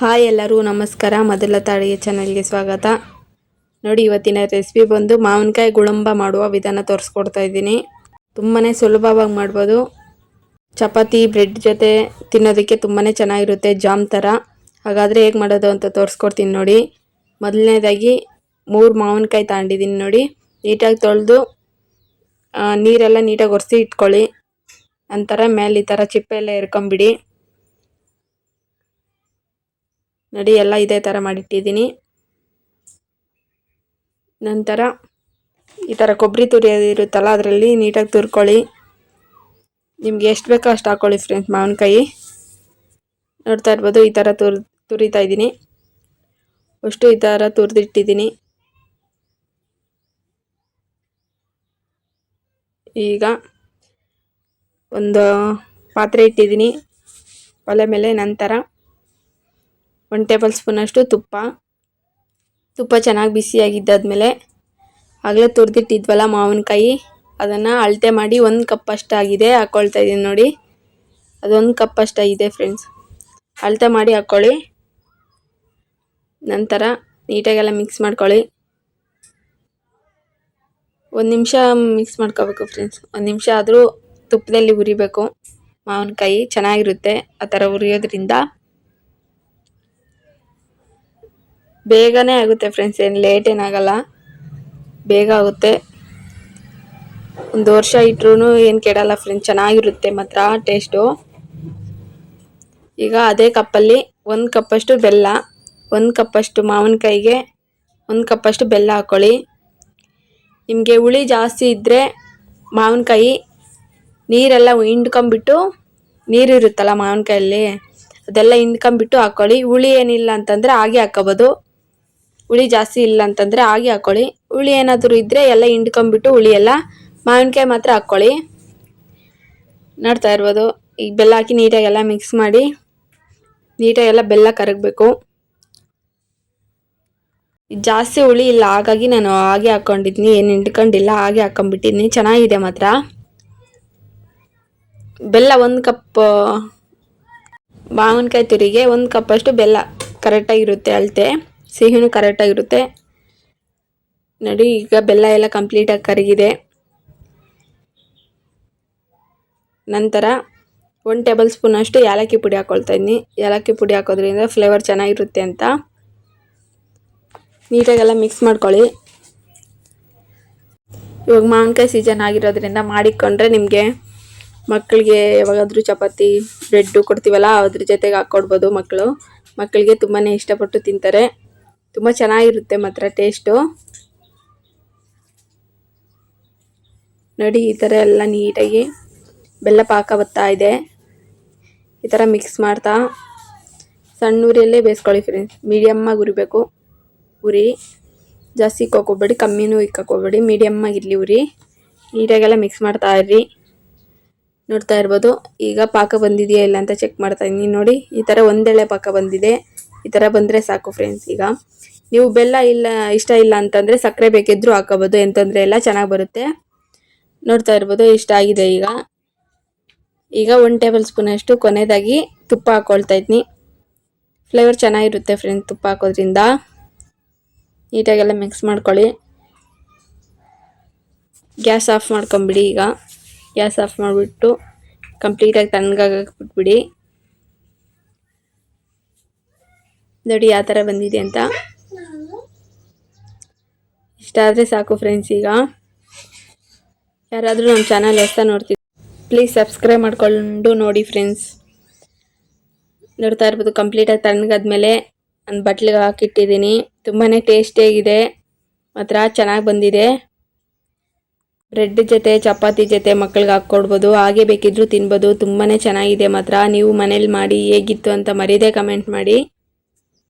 Hi ಎಲ್ಲರೂ, ನಮಸ್ಕಾರ. ಮೊದಲ ತಾಳಿಯ ಚಾನಲ್ಗೆ ಸ್ವಾಗತ. ನೋಡಿ, ಇವತ್ತಿನ ರೆಸಿಪಿ ಬಂದು ಮಾವಿನಕಾಯಿ ಗುಳಂಬ ಮಾಡುವ ವಿಧಾನ ತೋರಿಸ್ಕೊಡ್ತಾ ಇದ್ದೀನಿ. ತುಂಬಾ ಸುಲಭವಾಗಿ ಮಾಡ್ಬೋದು. ಚಪಾತಿ, ಬ್ರೆಡ್ ಜೊತೆ ತಿನ್ನೋದಕ್ಕೆ ತುಂಬಾ ಚೆನ್ನಾಗಿರುತ್ತೆ, ಜಾಮ್ ಥರ. ಹಾಗಾದರೆ ಹೇಗೆ ಮಾಡೋದು ಅಂತ ತೋರಿಸ್ಕೊಡ್ತೀನಿ ನೋಡಿ. ಮೊದಲನೇದಾಗಿ ಮೂರು ಮಾವಿನಕಾಯಿ ತಗೊಂಡಿದ್ದೀನಿ ನೋಡಿ. ನೀಟಾಗಿ ತೊಳೆದು ನೀರೆಲ್ಲ ನೀಟಾಗಿ ಒರೆಸಿ ಇಟ್ಕೊಳ್ಳಿ. ನಂತರ ಮೇಲೆ ಈ ಥರ ಚಿಪ್ಪೆ ಎಲ್ಲ ನೋಡಿ, ಎಲ್ಲ ಇದೇ ಥರ ಮಾಡಿಟ್ಟಿದ್ದೀನಿ. ನಂತರ ಈ ಥರ ಕೊಬ್ಬರಿ ತುರಿಯೋದಿರುತ್ತಲ್ಲ ಅದರಲ್ಲಿ ನೀಟಾಗಿ ತುರ್ಕೊಳ್ಳಿ. ನಿಮ್ಗೆ ಎಷ್ಟು ಬೇಕೋ ಅಷ್ಟು ಹಾಕ್ಕೊಳ್ಳಿ ಫ್ರೆಂಡ್ಸ್ ಮಾವಿನಕಾಯಿ. ನೋಡ್ತಾ ಇರ್ಬೋದು, ಈ ಥರ ತುರ್, ತುರಿತಾ ಇದ್ದೀನಿ. ಅಷ್ಟು ಈ ಥರ ತುರಿದಿಟ್ಟಿದ್ದೀನಿ. ಈಗ ಒಂದು ಪಾತ್ರೆ ಇಟ್ಟಿದ್ದೀನಿ. ಒಲೆ ಮೇಲೆ ನಂತರ ಒನ್ ಟೇಬಲ್ ಸ್ಪೂನಷ್ಟು ತುಪ್ಪ. ತುಪ್ಪ ಚೆನ್ನಾಗಿ ಬಿಸಿಯಾಗಿದ್ದಾದಮೇಲೆ ಆಗಲೇ ತುರಿದಿಟ್ಟಿದ್ವಲ್ಲ ಮಾವಿನಕಾಯಿ, ಅದನ್ನು ಅಳತೆ ಮಾಡಿ ಒಂದು ಕಪ್ ಅಷ್ಟಾಗಿದೆ ಹಾಕ್ಕೊಳ್ತಾ ಇದ್ದೀನಿ ನೋಡಿ. ಅದೊಂದು ಕಪ್ ಅಷ್ಟಾಗಿದೆ ಫ್ರೆಂಡ್ಸ್. ಅಳತೆ ಮಾಡಿ ಹಾಕ್ಕೊಳ್ಳಿ ನಂತರ ನೀಟಾಗೆಲ್ಲ ಮಿಕ್ಸ್ ಮಾಡ್ಕೊಳ್ಳಿ. ಒಂದು ನಿಮಿಷ ಮಿಕ್ಸ್ ಮಾಡ್ಕೋಬೇಕು ಫ್ರೆಂಡ್ಸ್. ಒಂದು ನಿಮಿಷ ಆದರೂ ತುಪ್ಪದಲ್ಲಿ ಉರಿಬೇಕು ಮಾವಿನಕಾಯಿ ಚೆನ್ನಾಗಿರುತ್ತೆ, ಆ ಥರ ಹುರಿಯೋದ್ರಿಂದ. ಬೇಗನೆ ಆಗುತ್ತೆ ಫ್ರೆಂಡ್ಸ್ ಏನು ಲೇಟ್ ಏನಾಗಲ್ಲ ಬೇಗ ಆಗುತ್ತೆ. ಒಂದು ವರ್ಷ ಇಟ್ರೂ ಏನು ಕೆಡಲ್ಲ ಫ್ರೆಂಡ್ಸ್ ಚೆನ್ನಾಗಿರುತ್ತೆ ಮಾತ್ರ ಟೇಸ್ಟು ಈಗ ಅದೇ ಕಪ್ಪಲ್ಲಿ ಒಂದು ಕಪ್ಪಷ್ಟು ಬೆಲ್ಲ, ಒಂದು ಕಪ್ಪಷ್ಟು ಮಾವಿನಕಾಯಿಗೆ, ಒಂದು ಕಪ್ಪಷ್ಟು ಬೆಲ್ಲ ಹಾಕ್ಕೊಳ್ಳಿ ನಿಮಗೆ ಹುಳಿ ಜಾಸ್ತಿ ಇದ್ದರೆ ಮಾವಿನಕಾಯಿ ನೀರೆಲ್ಲ ಹಿಂಡ್ಕೊಂಬಿಟ್ಟು ನೀರಿರುತ್ತಲ್ಲ ಮಾವಿನಕಾಯಲ್ಲಿ, ಅದೆಲ್ಲ ಹಿಂಡ್ಕೊಂಬಿಟ್ಟು ಹಾಕ್ಕೊಳ್ಳಿ ಹುಳಿ ಏನಿಲ್ಲ ಅಂತಂದರೆ ಹಾಗೆ ಹಾಕೋಬೋದು. ಹುಳಿ ಜಾಸ್ತಿ ಇಲ್ಲ ಅಂತಂದರೆ ಹಾಗೆ ಹಾಕ್ಕೊಳ್ಳಿ ಹುಳಿ ಏನಾದರೂ ಇದ್ದರೆ ಎಲ್ಲ ಹಿಂಡ್ಕೊಂಬಿಟ್ಟು ಹುಳಿ ಎಲ್ಲ ಮಾವಿನಕಾಯಿ ಮಾತ್ರ ಹಾಕ್ಕೊಳ್ಳಿ ನೋಡ್ತಾ ಇರ್ಬೋದು. ಈಗ ಬೆಲ್ಲ ಹಾಕಿ ನೀಟಾಗೆಲ್ಲ ಮಿಕ್ಸ್ ಮಾಡಿ. ನೀಟಾಗೆಲ್ಲ ಬೆಲ್ಲ ಕರಗಬೇಕು. ಜಾಸ್ತಿ ಹುಳಿ ಇಲ್ಲ, ಹಾಗಾಗಿ ನಾನು ಹಾಗೆ ಹಾಕ್ಕೊಂಡಿದ್ನಿ ಏನು ಹಿಂಡ್ಕೊಂಡಿಲ್ಲ, ಹಾಗೆ ಹಾಕ್ಕೊಂಬಿಟ್ಟಿದ್ನಿ ಚೆನ್ನಾಗಿದೆ ಮಾತ್ರ. ಬೆಲ್ಲ ಒಂದು ಕಪ್ ಮಾವಿನಕಾಯಿ ತುರಿಗೆ ಒಂದು ಕಪ್ಪಷ್ಟು ಬೆಲ್ಲ. ಕರೆಕ್ಟಾಗಿರುತ್ತೆ ಅಳತೆ. ಸಿಹಿನೂ ಕರೆಕ್ಟಾಗಿರುತ್ತೆ ನೋಡಿ, ಈಗ ಬೆಲ್ಲ ಎಲ್ಲ ಕಂಪ್ಲೀಟಾಗಿ ಕರಗಿದೆ. ನಂತರ ಒನ್ ಟೇಬಲ್ ಸ್ಪೂನ್ ಅಷ್ಟು ಏಲಕ್ಕಿ ಪುಡಿ ಹಾಕ್ಕೊಳ್ತಾ ಇದ್ದೀನಿ ಏಲಕ್ಕಿ ಪುಡಿ ಹಾಕೋದ್ರಿಂದ ಫ್ಲೇವರ್ ಚೆನ್ನಾಗಿರುತ್ತೆ ಅಂತ. ನೀಟಾಗೆಲ್ಲ ಮಿಕ್ಸ್ ಮಾಡ್ಕೊಳ್ಳಿ. ಇವಾಗ ಮಾವಿನಕಾಯಿ ಸೀಸನ್ ಆಗಿರೋದ್ರಿಂದ ಮಾಡಿಕೊಂಡ್ರೆ ನಿಮಗೆ ಮಕ್ಕಳಿಗೆ ಯಾವಾಗಾದರೂ ಚಪಾತಿ ಬ್ರೆಡ್ಡು ಕೊಡ್ತೀವಲ್ಲ, ಅದ್ರ ಜೊತೆಗೆ ಹಾಕ್ಕೊಡ್ಬೋದು ಮಕ್ಕಳು. ಮಕ್ಕಳಿಗೆ ತುಂಬಾ ಇಷ್ಟಪಟ್ಟು ತಿಂತಾರೆ. ತುಂಬ ಚೆನ್ನಾಗಿರುತ್ತೆ ಮಾತ್ರ ಟೇಸ್ಟು ನೋಡಿ, ಈ ಥರ ಎಲ್ಲ ನೀಟಾಗಿ ಬೆಲ್ಲ ಪಾಕ ಬರ್ತಾ ಇದೆ. ಈ ಥರ ಮಿಕ್ಸ್ ಮಾಡ್ತಾ ಸಣ್ಣ ಉರಿಯಲ್ಲೇ ಬೇಯಿಸ್ಕೊಳ್ಳಿ ಫ್ರೆಂಡ್ಸ್ ಮೀಡಿಯಮ್ಮಾಗಿ ಉರಿಬೇಕು ಉರಿ ಜಾಸ್ತಿ ಇಕ್ಕೋಕೋಬೇಡಿ, ಕಮ್ಮಿನೂ ಇಕ್ಕೋಬೇಡಿ ಮೀಡಿಯಮ್ಮಾಗಿ ಇರಲಿ ಉರಿ ನೀಟಾಗೆಲ್ಲ ಮಿಕ್ಸ್ ಮಾಡ್ತಾ ಇರ್ರಿ. ನೋಡ್ತಾ ಇರ್ಬೋದು. ಈಗ ಪಾಕ ಬಂದಿದೆಯಾ ಇಲ್ಲ ಅಂತ ಚೆಕ್ ಮಾಡ್ತಾ ಇದ್ದೀನಿ. ನೋಡಿ, ಈ ಥರ ಒಂದೆಳೆ ಪಾಕ ಬಂದಿದೆ. ಈ ಥರ ಬಂದರೆ ಸಾಕು ಫ್ರೆಂಡ್ಸ್ ಈಗ ನೀವು ಬೆಲ್ಲ ಇಲ್ಲ, ಇಷ್ಟ ಇಲ್ಲ ಅಂತಂದರೆ ಸಕ್ಕರೆ ಬೇಕಿದ್ರೂ ಹಾಕೋಬೋದು. ಎಂತಂದರೆ ಎಲ್ಲ ಚೆನ್ನಾಗಿ ಬರುತ್ತೆ. ನೋಡ್ತಾ ಇರ್ಬೋದು, ಇಷ್ಟ ಆಗಿದೆ ಈಗ. ಈಗ ಒನ್ ಟೇಬಲ್ ಸ್ಪೂನಷ್ಟು ಕೊನೆಯದಾಗಿ ತುಪ್ಪ ಹಾಕ್ಕೊಳ್ತಾ ಇದ್ನಿ. ಫ್ಲೇವರ್ ಚೆನ್ನಾಗಿರುತ್ತೆ ಫ್ರೆಂಡ್ಸ್ ತುಪ್ಪ ಹಾಕೋದ್ರಿಂದ. ನೀಟಾಗೆಲ್ಲ ಮಿಕ್ಸ್ ಮಾಡ್ಕೊಳ್ಳಿ. ಗ್ಯಾಸ್ ಆಫ್ ಮಾಡ್ಕೊಂಬಿಡಿ ಈಗ. ಗ್ಯಾಸ್ ಆಫ್ ಮಾಡಿಬಿಟ್ಟು ಕಂಪ್ಲೀಟಾಗಿ ತಣ್ಣಗಾಗಕ್ಕೆ ಬಿಟ್ಬಿಡಿ ನೋಡಿ ಯಾವ ಥರ ಬಂದಿದೆ ಅಂತ. ಇಷ್ಟ ಆದರೆ ಸಾಕು ಫ್ರೆಂಡ್ಸ್ ಈಗ. ಯಾರಾದರೂ ನಮ್ಮ ಚಾನಲ್ ಹೊಸ ನೋಡ್ತಿದ್ದೆ ಪ್ಲೀಸ್ ಸಬ್ಸ್ಕ್ರೈಬ್ ಮಾಡಿಕೊಂಡು ನೋಡಿ ಫ್ರೆಂಡ್ಸ್ ನೋಡ್ತಾ ಇರ್ಬೋದು ಕಂಪ್ಲೀಟಾಗಿ ತಣ್ಣಗಾದ್ಮೇಲೆ ನಾನು ಬಟ್ಲಿಗೆ ಹಾಕಿಟ್ಟಿದ್ದೀನಿ. ತುಂಬಾ ಟೇಸ್ಟಿಯಾಗಿದೆ ಮಾತ್ರ ಚೆನ್ನಾಗಿ ಬಂದಿದೆ. ಬ್ರೆಡ್ ಜೊತೆ, ಚಪಾತಿ ಜೊತೆ ಮಕ್ಕಳಿಗೆ ಹಾಕ್ಕೊಡ್ಬೋದು. ಹಾಗೆ ಬೇಕಿದ್ರೂ ತಿನ್ಬೋದು. ತುಂಬಾ ಚೆನ್ನಾಗಿದೆ ಮಾತ್ರ. ನೀವು ಮನೇಲಿ ಮಾಡಿ ಹೇಗಿತ್ತು ಅಂತ ಮರೀದೇ ಕಮೆಂಟ್ ಮಾಡಿ.